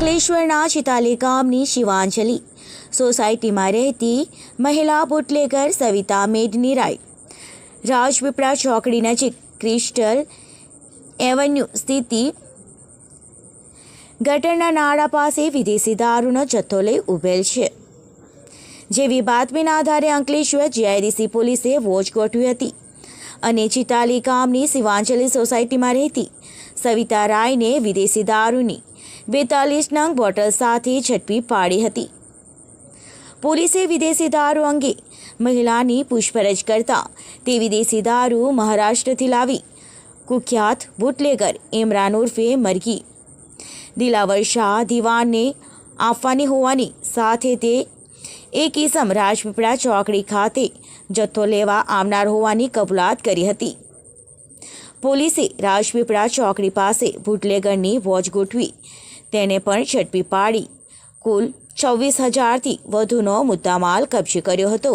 અંકલેશ્વરના ચિતાલી ગામની શિવાંજલિ સોસાયટીમાં રહેતી મહિલા બુટલેગર સવિતા મેડની રાય. રાજપીપળા ચોકડી નજીક ક્રિસ્ટલ એવન્યુ સ્થિતિ. ગટરના નાળા પાસે વિદેશી દારૂનો જથ્થો લઈ ઉભેલ છે. જેવી બાતમીના આધારે અંકલેશ્વર જીઆઈડીસી પોલીસે વોચ ગોઠવી હતી અને ચિતાલી ગામની શિવાંજલિ સોસાયટીમાં રહેતી સવિતા રાયને વિદેશી દારૂની બેતાલીસ નંગ બોટલ સાથે ઝડપી પાડી હતી. પોલીસે વિદેશી દારૂ અંગે મહિલાની પૂછપરછ કરતા તે વિદેશી દારૂ મહારાષ્ટ્રથી લાવી કુખ્યાત બુટલેગર ઇમરાન ઉર્ફે મરઘી દિલાવર શાહ દિવાનને આપવાની હોવાની સાથે તે એક ઇસમ રાજપીપળા ચોકડી ખાતે જથ્થો લેવા આવનાર હોવાની કબૂલાત કરી હતી. પોલીસે રાજપીપળા ચોકડી પાસે બુટલેગરની વોચ ગોઠવી તેને પણ ઝડપી પાડી. કુલ છવ્વીસ હજારથી વધુનો મુદ્દામાલ કબજે કર્યો હતો.